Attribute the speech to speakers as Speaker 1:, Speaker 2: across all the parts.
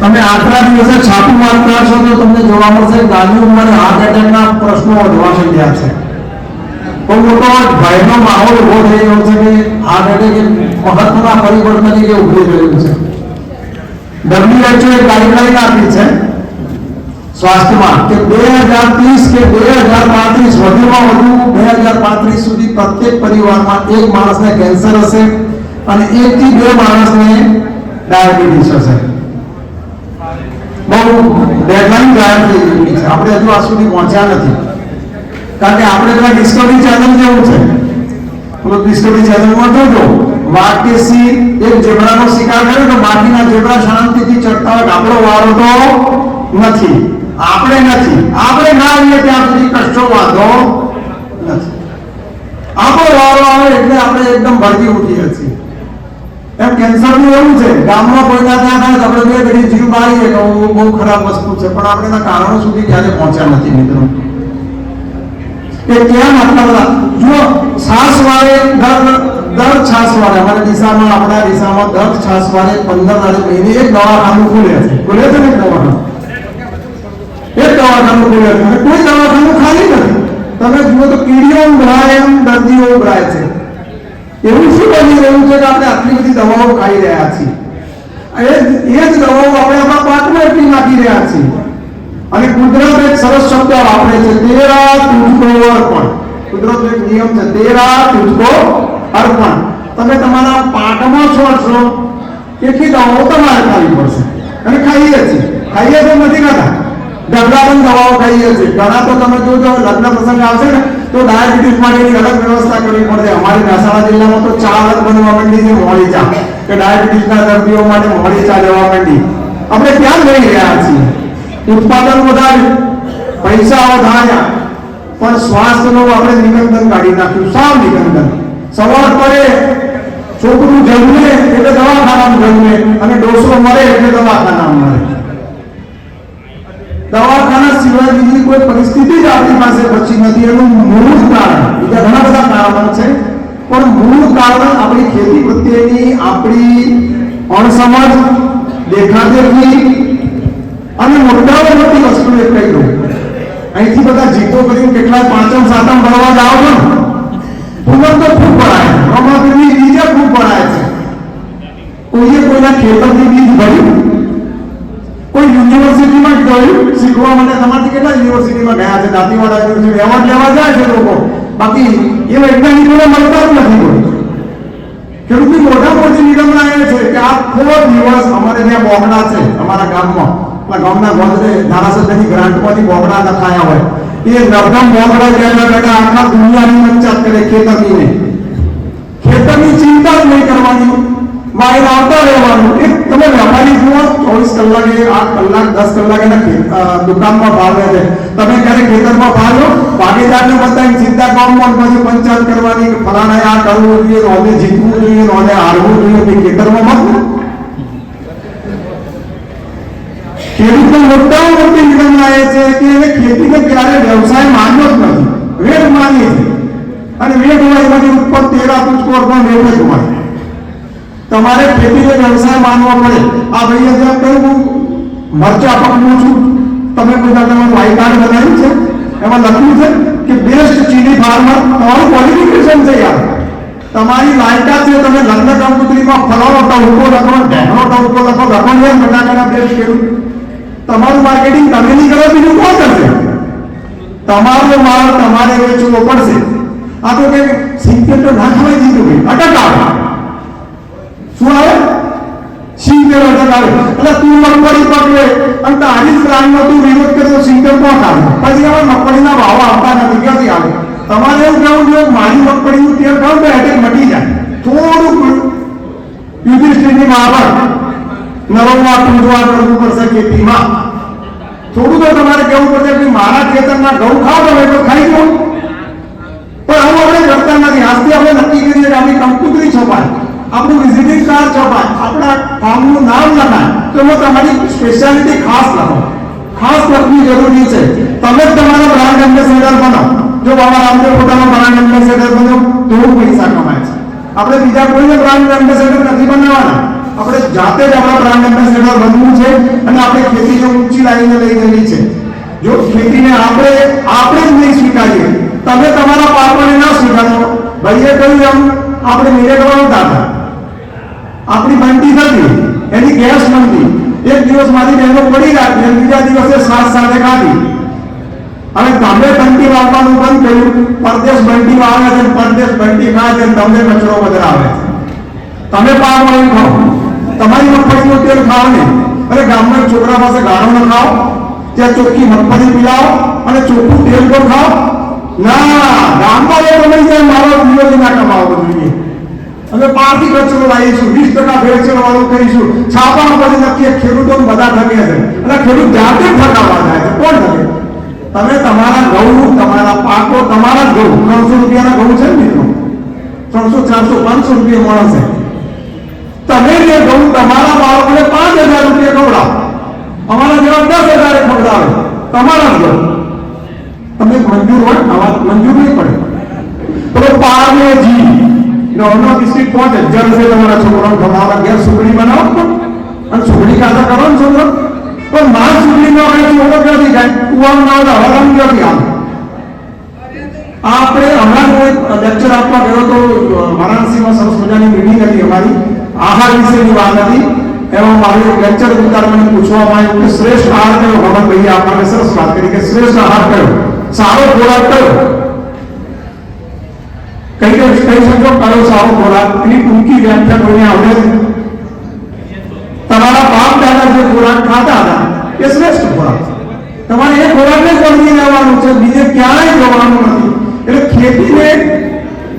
Speaker 1: તમે આટલા દિવસે છાપું મારતા છો તો તમને જોવા મળશે નાની ઉંમરે હાર્ટ એટેકના પ્રશ્નો વધવા માંડ્યા છે. બહુ મોટો ભયનો માહોલ ઊભો થઈ રહ્યો છે કે હાર્ટ એટેક એક મહત્વના પરિબળ તરીકે ઉભરી રહ્યું છે. ડબ્લ્યુએચઓ એ ગાઈડલાઈન આપી છે. સ્વાસ્થ્યમાં કે બે હજાર ત્રીસ કે બે હજાર પાંત્રીસ, વધુમાં વધુ બે હજાર પાંત્રીસ સુધી પ્રત્યેક પરિવારમાં એક માણસને કેન્સર હશે અને એક થી બે માણસને ડાયાબિટીસ હશે. બહુ ડેડલાઈન જાહેર થઈ ગઈ છે. આપણે હજુ આ સુધી પહોંચ્યા નથી. કારણ કે આપણે પેલા ડિસ્કવરી ચેનલ જેવું છે. પેલો ડિસ્કવરી ચેનલમાં જોજો વાઘ કે સિંહ એક ઝેબ્રાનો શિકાર કર્યો તો બાકીના ઝેબ્રા શાંતિથી ચડતા હોય આપણો વારો તો નથી. આપણે નથી. આપણે ના આવીએ ત્યાં સુધી કશો વાંધો નથી. આપણો વારો આવે એટલે આપણે એકદમ ભરતી ઉઠીએ છીએ. એમ કેન્સરનું એવું છે. ગામમાં કોઈના ત્યાં થાય આપણે બે ઘડી જીવ મારીએ તો બહુ ખરાબ વસ્તુ છે. પણ આપણે એના કારણો સુધી ક્યારે પહોંચ્યા નથી મિત્રો. એ કેમ આટલા બધા જો છાસ વાળે દર દર છાસ વાળે અમારા દિશામાં, આપણા દિશામાં દર છાસ વાળે પંદર દાડે મહિને એક દવાખાનું ખુલે છે. ખુલે છે ને દવાખાનું? એક દવાખાનું ખુલે છે. કોઈ દવાખાનું ખાલી નથી. તમે જુઓ તો કીડીઓ ઉભરાય એમ દર્દીઓ ઉભરાય છે. એવું શું બની રહ્યું છે કે આપણે આટલી બધી દવાઓ ખાઈ રહ્યા છીએ? એ જ દવાઓ આપણે આપણા પાટમાં એટલી નાખી રહ્યા છીએ. અને કુદરત એક સરસ શબ્દ વાપરે છે, તેરા તુજકો અર્પણ. કુદરત એક નિયમ છે, તેરા તુજકો અર્પણ. તમે તમારા પાટમાં છોડશો કેટલી દવાઓ તમારે ખાવી પડશે? અને ખાઈએ છીએ. ખાઈએ તો નથી ખાતા. ઢગલા પણ દવાઓ ખાઈએ છીએ. ઘણા તો તમે જોજો, લગ્ન પ્રસંગ આવશે ને તો ડાયાબિટીસ માટેની અલગ વ્યવસ્થા કરવી પડશે. અમારી મહેસાણા જિલ્લામાં તો ચા અલગ બનવા માંડી છે મોડી ચા. કે ડાયાબિટીસના દર્દીઓ માટે મોડી ચા લેવા માંડી. આપણે ક્યાં લઈ રહ્યા છીએ? ઉત્પાદન વધાર્યું, પૈસા વધાર્યા. પણ સ્વાસ્થ્યનું આપણે નિબંધન કાઢી નાખ્યું. સાવ નિબંધન? સવાર પડે છોકરું જન્મે એટલે દવાખાનામાં જન્મે અને ડોસો મળે એટલે દવાખાનામાં મળે દવાખાના સિવાય બીજી કોઈ પરિસ્થિતિ જ આપણી પાસે પછી નથી, એનું મૂળ કારણ. બીજા ઘણા બધા કારણો છે, પણ મૂળ કારણ આપણી ખેતી પ્રત્યેની આપણી અણસમજ દેખાદેખી અને મોટામાં મોટી વસ્તુ એક કહી દઉં. અહીંથી બધા જીતો કરીને કેટલાય પાંચમ, સાતમ ભરવા જાઓ છો ને? તો ખૂબ ભરાય રમાદેવી બીજા ખૂબ ભરાય છે. કોઈએ કોઈના ખેતરથી બીજ ભર્યું? કોઈ યુનિવર્સિટીમાં ગયું શીખવા માટે તમારાથી કેટલા યુનિવર્સિટીમાં ગયા છે? દાંતીવાડા યુનિવર્સિટી એવોર્ડ લેવા જાય છે લોકો. બાકી એ વૈજ્ઞાનિકોને મળતા જ નથી કોઈ. ખેડૂતની મોટા મોટી નિગમના એ છે કે આખો દિવસ અમારે ત્યાં બોકડા છે, અમારા ગામમાં. આપણા ગામના ગોદરે ધારાસભ્યની ગ્રાન્ટમાંથી બોકડા લખાયા હોય. એ નરગમ બોકડા ગયા બેઠા આખા દુનિયાની મચ્છત કરે ખેતરની. ખેતરની ચિંતા જ નહીં કરવાની. બહાર આવતા રહેવાનું. એક તમે વેપારી જુઓ, ચોવીસ કલાકે આઠ કલાક, દસ કલાક એના દુકાનમાં ભાવ રહે છે. તમે ક્યારે ખેતરમાં ભાવ લો, ભાગીદારને બધાની ચિંતા ગામમાં પછી પંચાયત કરવાની કે આ કરવું જોઈએ નોંધે જીતવું જોઈએ નોંધે હારવું જોઈએ, તે ખેતરમાં મત. ખેડૂતનો મોટામાં મોટી નિગમના આવે છે કે એને ખેતીને ક્યારે વ્યવસાય માન્યો જ નથી. વેદ માની છે અને વેદ હોય એમાંથી ઉપર તેરા તુચકોર પણ વેદ જ હોય. તમારે ખેતીને વ્યવસાય માનવો પડે. આ ભાઈ અત્યારે કયું હું મરચા પકવું છું. તમે બધા તમે વાઈ કાર્ડ બનાવ્યું છે? એમાં લખ્યું છે કે બેસ્ટ ચીની ફાર્મર તમારું ક્વોલિફિકેશન છે યાર. તમારી લાયકાત છે, તમે લગ્ન કંકોત્રીમાં ફલાણો ટવકો લખો, ઢેકણો ટવકો લખો લખો ને બટાકાના બેસ્ટ ખેડૂત. તમારું માર્કેટિંગ તમે નહીં કરો, બીજું કોણ કરશે? તમારો માલ તમારે વેચવો પડશે. આ તો કે સિત્તેર તો ના ખવાય દીધું ભાઈ અટક શું આવે સિંગતેલ અટક એટલે તું મગફળી પકડે અને તારી બ્રાન્ડનો તું વિરોધ કરે તો આવે પછી હવે મગફળીના ભાવ આવતા નથી, ક્યાંથી આવે? તમારે એવું કહેવું જોઈએ, મારી મગફળીનું તેલ ખાવ તો એટેક મટી જાય. થોડુંક યુધિષ્ઠિરની મહાભારત નરમવા પૂજવા કરવું પડશે ખેતીમાં. થોડું તો તમારે કહેવું પડશે કે મારા ખેતરના ઘઉં ખાવ તમે તો ખાઈ જાઓ પણ આવું આપણે કરતા નથી. આજથી આપણે નક્કી કરીએ કે આપણી કંકુતરી છપાય. આપણું વિઝિટિંગ કાર્ડ છપાય આપણા ફાર્મનું નામ લખાય, તો એમાં તમારી સ્પેશિયાલિટી ખાસ લખો. ખાસ લખવી જરૂરી છે. તમે જ તમારા બ્રાન્ડ એમ્બેસેડર બનો. જો બાબા રામદેવ પોતાનો બ્રાન્ડ એમ્બેસેડર બનો, તો પૈસા કમાય છે. આપણે બીજા કોઈને બ્રાન્ડ એમ્બેસેડર નથી બનાવવાના. આપણે જાતે જ આપણા બ્રાન્ડ એમ્બેસેડર બનવું છે અને આપણે ખેતીને ઊંચી લાઈને લઈ જવી છે. જો ખેતીને આપણે આપણે જ નહીં સ્વીકારીએ, તમે તમારા પાકોને ના સ્વીકારો. ભાઈએ કહ્યું એમ, આપણે મિલેટવાળું દાદા આપણી બનતી થતી એની ગેસ બનતી એક દિવસ મારી બહેનો પડી રાખી અને બીજા દિવસે સાત સાથે ખાધી. અને તમે બંટી વાવવાનું બંધ કર્યું. પરદેશ બંટી વાવે છે પરદેશ બંટી ખાય છે તમને કચરો વધારે છે. તમે પાક વાળી ખાઓ. તમારી મગફળીનું તેલ ખાઓ ને અરે ગામના છોકરા પાસે ગાળો ન ખાઓ. ત્યાં ચોખ્ખી મગફળી પીલાવો અને ચોખ્ખું તેલ પણ ખાઓ. ના, ગામમાં એ તમે જાય મારો વિરોધી ના કમાવો જોઈએ અમે પારથી કચરો લાવીશું વીસ ટકા ભેળસેળ વાળું કરીશું છાપા પછી નક્કી ખેડૂતો બધા ઠગે છે. અને ખેડૂત જાતે ઠગાવા જાય છે. કોણ ઠગે તમે તમારા ઘઉં, તમારા પાકો, તમારા ઘઉં. ત્રણસો રૂપિયાના ઘઉં છે ને મિત્રો? ત્રણસો, ચારસો, પાંચસો રૂપિયા મળે છે. તમે જે ઘઉં તમારા બાળકોને પાંચ હજાર રૂપિયા ખવડાવો. અમારા જેવા દસ હજારે ખવડાવે. તમારા ઘઉં. તમને મંજૂર હોય, આવા મંજૂર નહીં પડે. તો પારને જી. નવનો બિસ્કિટ જળ છે તમારા છોકરાને ખવડાવવા ઘેર સુખડી બનાવો અને સુખડી ખાતા કરો ને છોકરો પણ માર સુખડી ન હોય છોકરો ક્યાંથી જાય કુવાનું ના હોય હવાલામ ક્યાંથી આવે આપણે હમણાં એક લેક્ચર આપવા ગયો તો વારાણસીમાં સરસ મજાની મીટિંગ હતી અમારી આહાર વિશેની વાત હતી એમાં મારું એક લેક્ચર ઉતાર મને પૂછવામાં આવ્યું કે શ્રેષ્ઠ આહાર કયો ભગવાન ભાઈએ આપણને સરસ વાત કરી કે શ્રેષ્ઠ આહાર કયો સારો ખોરાક કયો કઈ કઈ કહી શકો કયો સારો ખોરાક એની ટૂંકી વ્યાખ્યા કોઈને આવડે છે? તમારા બાપ દાદા જે ખોરાક ખાતા હતા એ શ્રેષ્ઠ ખોરાક છે. તમારે એ ખોરાકને જ વળગી રહેવાનું છે બીજે ક્યાંય જવાનું નથી એટલે ખેતીને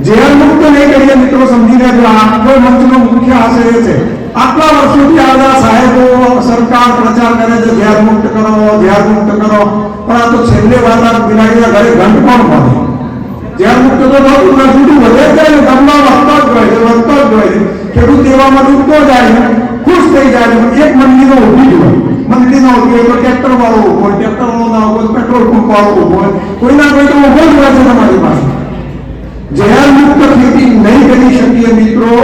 Speaker 1: ઝેર મુક્ત નહીં કરીએ મિત્રો સમજી લેજો આ આખો મંચનો મુખ્ય આશય એ છે આટલા વર્ષોથી આવતા સાહેબો સરકાર પ્રચાર કરે છે ઝેર મુક્ત કરો ઝેર મુક્ત કરો પણ આ તો છેલ્લે વાત આ બિલાડીના ઘરે ઘંટ કોણ પડે ઝેર મુક્ત તો થતું નથી જુદું વધે જાય ને ગમલા વધતો જ હોય છે વધતો જ હોય છે. ખેડૂત દેવામાં ડૂબતો જાય ને, ખુશ થઈ જાય છે એક મંદિરો ઊભી જ હોય. મંદિરનો ઊભી હોય તો ટ્રેક્ટર વાળો ઊભો હોય ટ્રેક્ટર વાળો ના હોય પેટ્રોલ પંપ વાળો ઊભો હોય. કોઈ ના કોઈ તો ઊભો જ હોય છે તમારી પાસે. ઝેર મુક્ત ખેતી નહીં કરી શકીએ મિત્રો,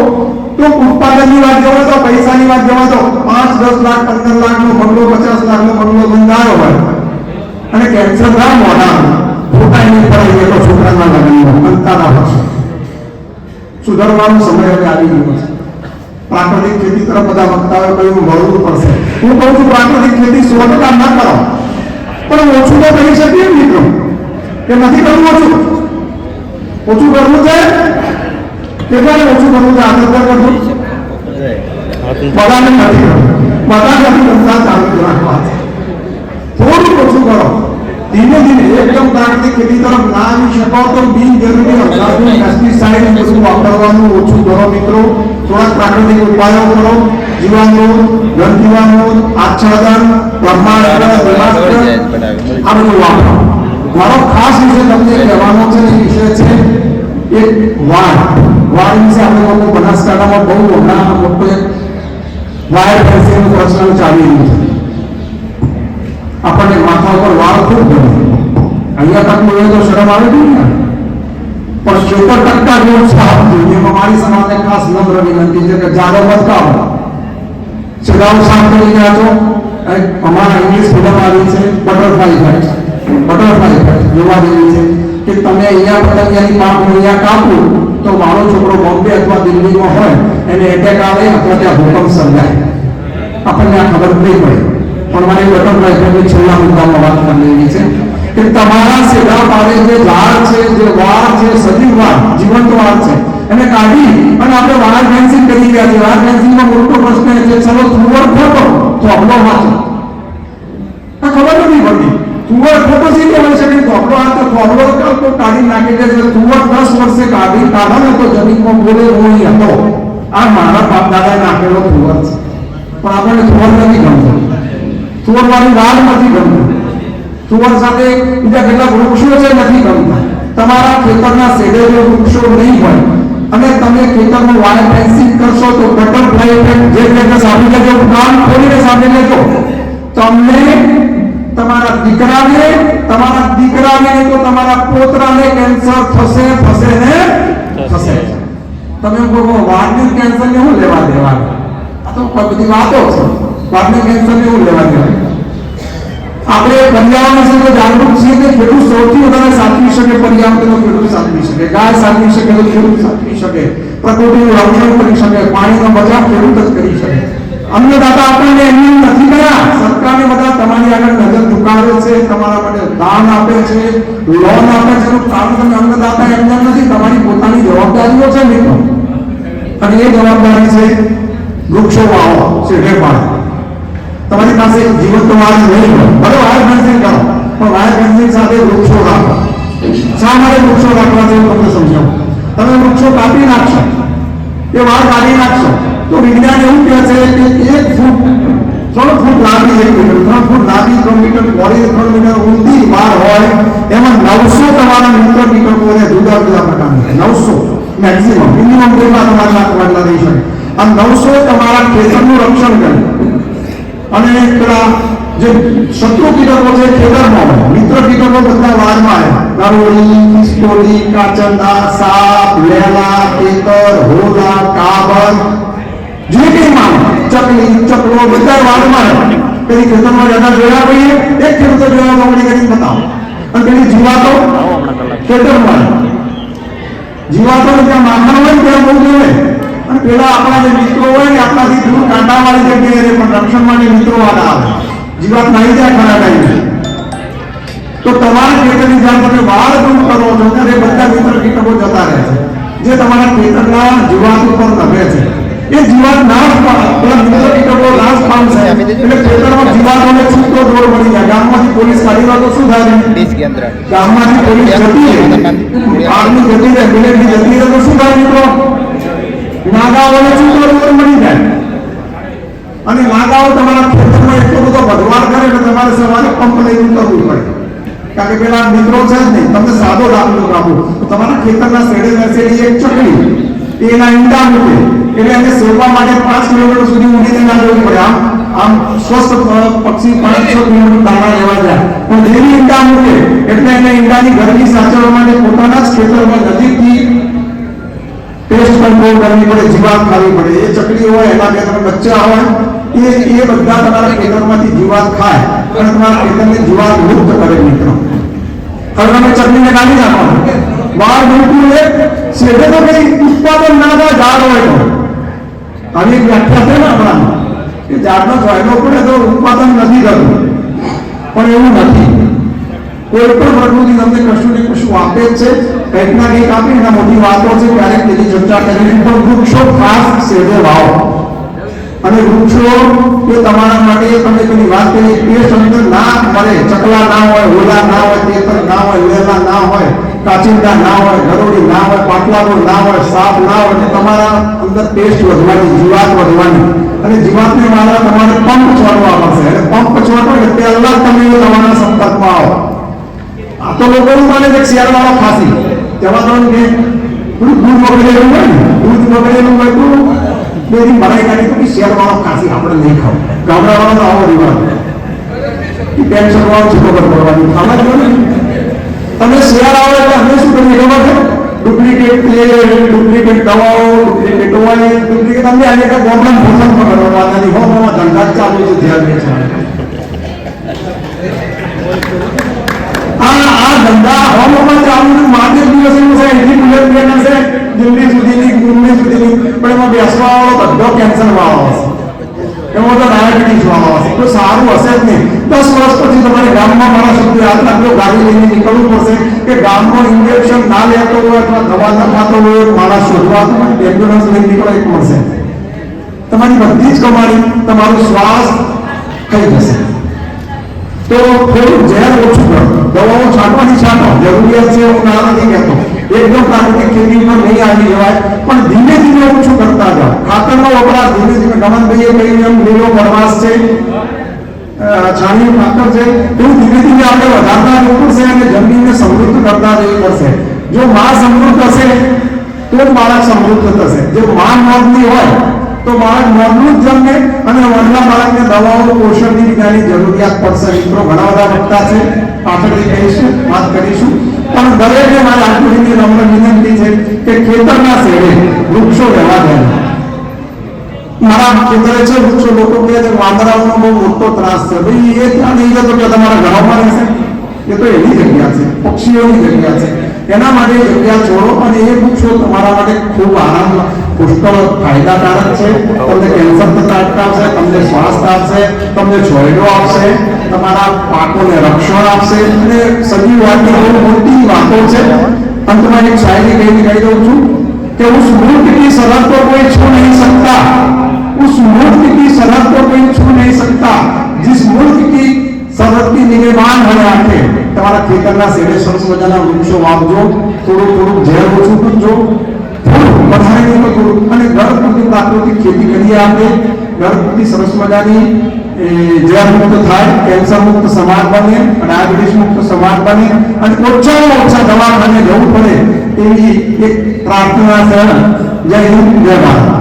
Speaker 1: તો ઉત્પાદનની વાત જવા તો, પૈસાની વાત જવા તો, પાંચ, દસ લાખ, પંદર લાખ નો બંગલો, પચાસ લાખ નો બંગલો બંધાયો હોય. અને કેન્સર ના મોઢા એની પર એ છોકરાના લગ્નમાં અંતાના વર્ષે સુધારવાનો સમય હવે આવી ગયો છે પ્રાકૃતિક ખેતી તરફ બધા વક્તાઓએ કહ્યું વળવું પડશે હું કહું છું પ્રાકૃતિક ખેતી સો ટકા ના કરો પણ ઓછું તો કરી શકીએ મિત્રો કે નથી કરવું ઓછું ઓછું કરવું છે કેટલા ઓછું કરવું છે આદત કરવું બધાને નથી કરવું બધા નથી કરતા ચાલુ રાખવા છે થોડું ઓછું કરો એકદમ પ્રાકૃતિક ખેતી તરફ ના આવી શકો તો બિનજરૂરી અંધાધું પેસ્ટિસાઇડ બધું વાપરવાનું ઓછું કરો મિત્રો થોડા પ્રાકૃતિક ઉપાયો કરો જીવામૃત ઘનજીવામૃત આચ્છાદન બ્રહ્માંડ આ બધું વાપરો મારો ખાસ વિષય તમને કહેવાનો છે એ વિષય છે એક વાડ વાડ વિશે આપણે લોકો બનાસકાંઠામાં બહુ હમણાં મોટો એક વાયર ફેન્સિંગનું પ્રચલન ચાલી રહ્યું છે આપણને માથા ઉપર વાળ ખૂબ ગમે અહીંયા તક મળે તો શરમ આવે નહીં ને? પણ સિત્તેર ટકા જેવું છાપ જોઈએ અમારી મારી સમાજને ખાસ નમ્ર વિનંતી છે કે જાડો મત કાઢો સિગાવ સાફ કરી રહ્યા છો. અમારા ઇંગ્લિશ ફિલ્મ આવી છે બટરફ્લાય ફાઇટ બટરફ્લાય ફાઇટ જોવા જેવી છે કે તમે અહીંયા પતંગિયાની પાક અહીંયા કાપો તો મારો છોકરો બોમ્બે અથવા દિલ્હીમાં હોય એને એટેક આવે અથવા ત્યાં ભૂકંપ સર્જાય. આપણને આ ખબર નહીં પડે. પણ મારે બટરફ્લાય ફાઇટની છેલ્લા મુદ્દામાં વાત કરવાની છે. કે તમારા સેવા પાડે જે ઝાડ છે, જે વાળ છે, સજીવ વાળ, જીવંત વાળ છે, એને કાઢી અને આપણે વાળ ફેન્સિંગ કરી રહ્યા છે વાળ ફેન્સિંગમાં મોટો પ્રશ્ન છે, ચલો થુવર ફોટો તો આપણો વાંચો આ ખબર નથી પડતી. થુવર ફોટો સી કહેવાય શકે? તો આપણો તો ફોરવર્ડ તો કાઢી નાખે છે જે થુવર દસ વર્ષે કાઢી કાઢો ને તો જમીનમાં બોલે, હું હતો. આ મારા બાપ દાદા નાખેલો થુવર છે. પણ આપણને થુવર નથી ગમતો. થુવર વાળી વાળ નથી ગમતું. તુવર સાથે બીજા કેટલા વૃક્ષો છે, નથી ગમતા. તમારા ખેતરના શેડેલો વૃક્ષો નહીં હોય. અને તમે ખેતરનું વાયર ફેન્સિંગ કરશો તો બટરફ્લાય ઇફેક્ટ જે રીતે સાંભળી લેજો કાન ખોલીને સાંભળી લેજો. તમને તમારા દીકરાને તમારા દીકરાને તો તમારા પોતરાને કેન્સર થશે થશે ને થશે. તમે કહો વાળનું કેન્સર ને શું લેવા દેવા? આ તો બધી વાતો છે. વાતને કેન્સર હું લેવા દેવાય આપણે પર્યાવરણ વિશે જાગૃત છીએ કે ખેડૂત સૌથી વધારે સાચવી શકે પર્યાવરણ ખેડૂત સાચવી શકે, ગાય સાચવી શકે તો ખેડૂત સાચવી શકે, પ્રકૃતિનું રક્ષણ કરી શકે, પાણીનો બચાવ ખેડૂત જ કરી શકે. અન્નદાતા આપણને એમની નથી કર્યા સરકારને બધા તમારી આગળ નજર ઝુકાવે છે, તમારા માટે દાન આપે છે લોન આપે છે. એનું કારણ તમે અન્નદાતા એમને નથી, તમારી પોતાની જવાબદારીઓ છે મિત્રો. અને એ જવાબદારી છે વૃક્ષો વાવો છે પાડો તમારી પાસે જીવંત વાળ નહીં હોય. ભલે વાયર ફેન્સિંગ કરો પણ વાયર ફેન્સિંગ સાથે વૃક્ષો રાખો. શા માટે વૃક્ષો રાખવા છે તમને સમજાવું. તમે વૃક્ષો કાપી નાખશો. એ વાળ કાઢી નાખશો. તો વિજ્ઞાન એવું કહે છે કે એક ફૂટ, ત્રણ ફૂટ લાંબી એક મીટર ત્રણ ફૂટ લાંબી ત્રણ મીટર પોળી ત્રણ મીટર ઊંધી વાળ હોય, એમાં નવસો તમારા મિત્ર હોય જુદા જુદા પ્રકારની નવસો મેક્સિમમ મિનિમમ કેટલા લાખ વાળના રહી શકે આ નવસો તમારા ખેતરનું રક્ષણ કરે. અને પેલા જે શત્રુ કીટકો છે, ખેતરમાં મિત્ર કીટકો બધા વારમાં આવ્યા ગરોળી ખિસકોલી કાચંદા, સાપ, લેલા, કેતર, હોલા કાબર જે કંઈ માં ચકલી, ચકલો બધા વારમાં આવ્યા પેલી ખેતરમાં જતા જોયા ભાઈએ એક ખેડૂતો જોયા મોકલી કરીને બતાવો. અને પેલી જીવાતો ખેતરમાં જીવાતો ત્યાં માખણ હોય ત્યાં બહુ જોવે. અને પેલા આપણા જે મિત્રો હોય ને આપણાથી દૂર કાંટાવાળી જગ્યાએ પણ રક્ષણ માટે મિત્રો વાળા આવે. જીવાત નાહી જાય ખરા ટાઈમે તો તમારા ખેતરની જ્યાં તમે વાળ દૂર કરો છો ત્યારે બધા મિત્ર કીટકો જતા રહે છે. જે તમારા ખેતરના જીવાત ઉપર નભે છે. એ જીવાત નાશ પેલા મિત્ર કીટકો નાશ પામશે એટલે ખેતરમાં જીવાતોને છૂટો દોર મળી જાય. ગામમાંથી પોલીસ કાઢી વાતો શું થાય? ગામમાંથી પોલીસ જતી રહે. આગની જતી રહે બિલેટની જતી રહે તો શું થાય મિત્રો? નાગાઓને છૂટો દોર મળી જાય. અને નાગાઓ તમારા ખેતરમાં એટલો બધો ભરવાડ કરે એટલે તમારે સવારે પંપ લઈને ઉતરવું પડે. કારણ કે પેલા મિત્રો છે જ તમને સાદો દાખલો આપું તમારા ખેતરના શેડે બેસેલી એક ચકડી એના ઈંડા મૂકે. એટલે એને સેવવા માટે પાંચ કિલોમીટર સુધી ઉડીને ના જવું પડે. આમ આમ સ્વસ્થ પક્ષી પાંચ છ કિલોમીટર દાણા લેવા જાય. પણ ડેલી ઈંડા મૂકે. એટલે એને ઈંડાની ગરમી સાચવવા માટે પોતાના જ ખેતરમાં નજીકથી પેસ્ટ કંટ્રોલ કરવી પડે, જીવાત ખાવી પડે. એ ચકડી હોય, એના બે તમે બચ્ચા હોય, એ એ બધા તમારા ખેતરમાંથી જીવાત ખાય અને તમારા ખેતરની જીવાત મુક્ત કરે મિત્રો. હવે તમે ચકડીને કાઢી નાખો બહાર બિલકુલ એ શેઠે તો કઈ ઉત્પાદન ના થાય, ઝાડ હોય તો. આવી વ્યાખ્યા છે ને આપણા કે ઝાડનો ફાયદો પડે તો ઉત્પાદન નથી થતું. પણ એવું નથી. કોઈ પણ પ્રકૃતિ તમને કશું ને કશું આપે છે. કંઈક ના કંઈક આપે, એના મોટી વાતો છે. ક્યારેક તેની ચર્ચા કરીને પણ વૃક્ષો ખાસ સેજે વાવો. અને વૃક્ષો કે તમારા માટે તમે પેલી વાત કરી પેસ્ટ શબ્દ ના મળે. ચકલા ના હોય, ઓલા ના હોય, તેતર ના હોય લેલા ના હોય, કાચિંડા ના હોય ગરોડી ના હોય, પાટલાનો ના હોય, સાપ ના હોય એટલે તમારા અંદર ટેસ્ટ વધવાની, જીવાત વધવાની. અને જીવાતને મારા તમારે પંપ છોડવા પડશે. અને પંપ છોડો એટલે પહેલા તમે તમારા સંપર્કમાં આવો. આ તો લોકો માને કે થોડું દૂધ બગડેલું હોય ને, દૂધ ખાસી આપણે નહીં ખાવ. ગામડાવાળો તો આવો રિવાજ. ટેન્શન વાળો છે ખબર પડવાની. જ ને. તમે શિયાળા આવે એટલે અમે શું કરીએ ખબર ડુપ્લિકેટ તેલ ડુપ્લિકેટ દવાઓ, ડુપ્લિકેટ ઓઇલ, ડુપ્લિકેટ અમે આજે કાંઈ ગોમડા ભોજન પકડવા ધંધા ચાલુ છે, ધ્યાન આ આ ધંધા હોમમાં ચાલુ માથે દિવસ છે સુધીની સુધીની. પણ એમાં બેસવા કેન્સર વાળો એમાં સારું હશે જ નહીં. દસ વર્ષ પછી તમારે ગામમાં મારા સુધી રાખજો ગાડી લઈને નીકળવું પડશે કે ગામમાં ઇન્જેક્શન ના લેતો હોય અથવા દવા ખાતો હોય મારા શોધવા એમ્બ્યુલન્સ લઈને નીકળવું તમારી બધી જ કમાણી, તમારું શ્વાસ થઈ જશે. તો થોડું ઝેર ઓછું કરો. દવાઓ છાંટવાની છાંટો. જરૂરિયાત છે હું ના નથી કહેતો. એકદમ પ્રાકૃતિક ખેતી પર નહીં આવી જવાય, પણ ધીમે ધીમે ઓછું કરતા જાઓ. ખાતરનો વપરાશ ધીમે ધીમે ગમનભાઈએ કહ્યું એમ લીલો પરવાસ છે છાણી ખાતર છે, એવું ધીમે ધીમે આપણે વધારતા જવું પડશે અને જમીનને સમૃદ્ધ કરતા જવું પડશે. જો માં સમૃદ્ધ હશે, તો જ બાળક સમૃદ્ધ થશે. જો માં નોંધની હોય તો બાળક વરનું જ અને વરના બાળકને દવાઓ પોષણની વિજ્ઞાનની જરૂરિયાત પડશે. મિત્રો, ઘણા બધા વક્તા છે. પાછળથી કહીશું, વાત કરીશું. પણ દરેકને મારી આકૃતિની નમ્ર વિનંતી છે કે ખેતરના શેડે વૃક્ષો રહેવા દેવા મારા ખેતરે છે વૃક્ષો, લોકો કહે છે વાંદરાઓનો બહુ મોટો ત્રાસ છે. ભાઈ, એ ત્યાં નહીં જતો કે તમારા ઘરોમાં રહેશે. એ તો એની જગ્યા છે, પક્ષીઓની જગ્યા છે. એના માટે જગ્યા છોડો અને એ બુક તમારા માટે ખૂબ આનંદ, પુષ્કળ, ફાયદાકારક છે. તમને કેન્સર થતા અટકાવશે તમને સ્વાસ્થ્ય આપશે, તમને છોયડો આપશે, તમારા પાકોને રક્ષણ આપશે. અને સજીવ વાતની બહુ મોટી વાતો છે. અંતમાં એક શાયરી કહીને કહી દઉં છું કે હું મૂર્ખ કી સરહદ તો કોઈ છૂ નહીં શકતા. ખેતરના શેડે સરસ મજાના વૃક્ષો વાવજો થોડું થોડું ઝેર ઓછું થોડું અને ઘર પ્રાકૃતિક ખેતી કરીએ આપણે. ઘર સરસ મજાની ઝેર મુક્ત થાય કેન્સર મુક્ત સમાજ બને ડાયાબિટીસ મુક્ત સમાજ બને, અને ઓછામાં ઓછા દવાખાને જવું પડે એવી એક પ્રાર્થના છે. જય હિન્દ, જય ભારત.